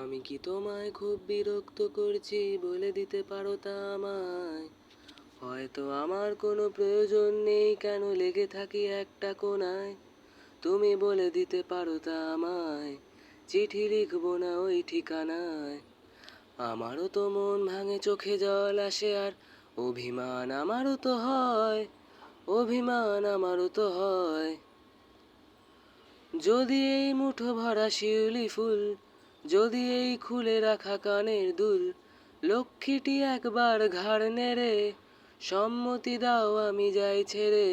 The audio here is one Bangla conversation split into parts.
আমি কি তোমায় খুব বিরক্ত করছি বলে দিতে পারো তা আমায়? হয়তো আমার কোনো প্রয়োজন নেই কেন লেগে থাকি একটা কোনায় তুমি বলে দিতে পারো তা আমায়, চিঠি লিখব না ওই ঠিকানায়। আমারও তো মন ভাঙে, চোখে জল আসে আর অভিমান আমারও তো হয়, অভিমান আমারও তো হয়। যদি এই মুঠো ভরা শিউলি ফুল যদি এই খুলে রাখা কানের দুল, লক্ষ্মীটি একবার ঘাড় নেড়ে, সম্মতি দাও আমি যাই ছেড়ে।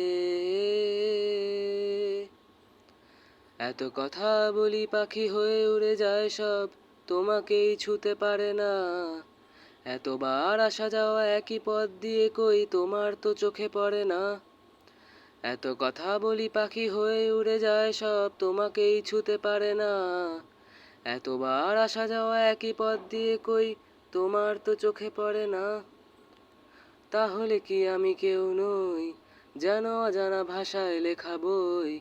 এত কথা বলি পাখি হয়ে উড়ে যায় সব, তোমাকেই ছুতে পারে না। এতবার আসা যাওয়া একই পথ দিয়ে কই, তোমার তো চোখে পড়ে না। এত কথা বলি পাখি হয়ে উড়ে যায় সব, তোমাকেই ছুতে পারে না। এতবার আসা যাওয়া একই পথ দিয়ে কই? তোমার তো চোখে পড়ে না। তাহলে কি আমি কেউ নই যেন অজানা ভাষায় লেখা বই?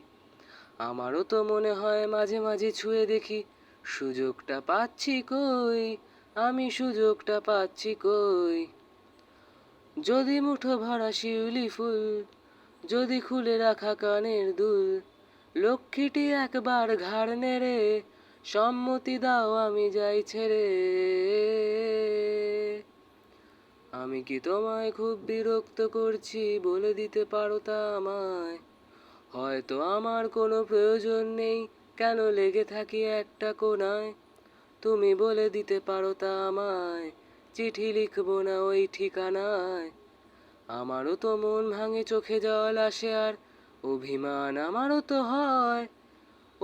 আমারও তো মনে হয় মাঝে মাঝে ছুঁয়ে দেখি, সুযোগটা পাচ্ছি কই? আমি সুযোগটা পাচ্ছি কই? যদি মুঠো ভরা শিউলি ফুল, যদি খুলে রাখা কানের দুল, লক্ষ্মীটি একবার ঘাড় নেড়ে সম্মতি দাও, আমি যাই ছেড়ে। আমি কি তোমায় খুব বিরক্ত করছি বলে দিতে পারো তা আমায়? হয়তো আমার কোনো প্রয়োজন নেই, কেন লেগে থাকি একটা কোনায় তুমি বলে দিতে পারো তা আমায়, চিঠি লিখব না ওই ঠিকানায়। আমারও তো মন ভাঙে চোখে জল আসে আর, অভিমান আমারও তো হয়।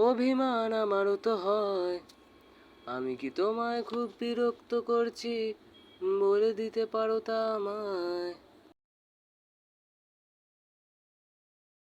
অভিমান আমারও তো হয়। আমি কি তোমায় খুব বিরক্ত করছি? বলে দিতে পারো তা আমায়।